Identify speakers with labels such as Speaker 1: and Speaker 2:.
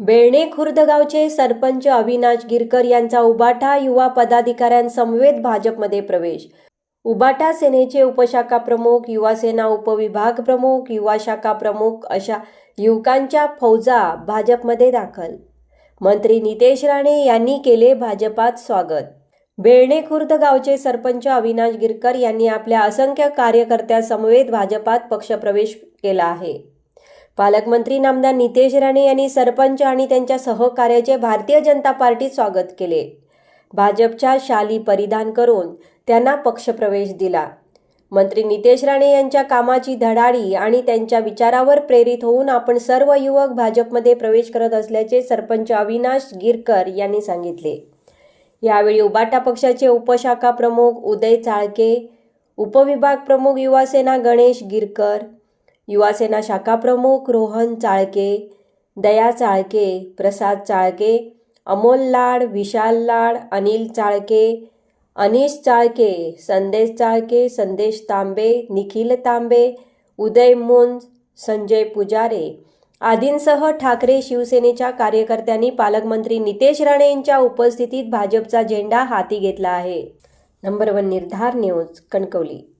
Speaker 1: बेळणे खुर्द गावचे सरपंच अविनाश गिरकर यांचा उबाठा युवा पदाधिकाऱ्यांसमवेत भाजपमध्ये प्रवेश. उबाटा सेनेचे उपशाखा प्रमुख युवासेना उपविभाग प्रमुख युवा शाखा प्रमुख अशा युवकांच्या फौजा भाजपमध्ये दाखल. मंत्री नितेश राणे यांनी केले भाजपात स्वागत. बेळणे खुर्द गावचे सरपंच अविनाश गिरकर यांनी आपल्या असंख्य कार्यकर्त्यांसमवेत भाजपात पक्षप्रवेश केला आहे. पालकमंत्री नामदार नितेश राणे यांनी सरपंच आणि त्यांच्या सहकार्याचे भारतीय जनता पार्टीत स्वागत केले. भाजपच्या शाली परिधान करून त्यांना पक्षप्रवेश दिला. मंत्री नितेश राणे यांच्या कामाची धडाडी आणि त्यांच्या विचारावर प्रेरित होऊन आपण सर्व युवक भाजपमध्ये प्रवेश करत असल्याचे सरपंच अविनाश गिरकर यांनी सांगितले. यावेळी उबाटा पक्षाचे उपशाखा प्रमुख उदय चाळके उपविभाग प्रमुख युवासेना गणेश गिरकर युवासेना शाखा प्रमुख रोहन चाळके दया चाळके प्रसाद चाळके अमोल लाड विशाल लाड अनिल चाळके अनिश चाळके संदेश चाळके संदेश तांबे निखिल तांबे उदय मुंज संजय पुजारे आदींसह ठाकरे शिवसेनेच्या कार्यकर्त्यांनी पालकमंत्री नितेश राणे यांच्या उपस्थितीत भाजपचा झेंडा हाती घेतला आहे. नंबर वन निर्धार न्यूज कणकवली.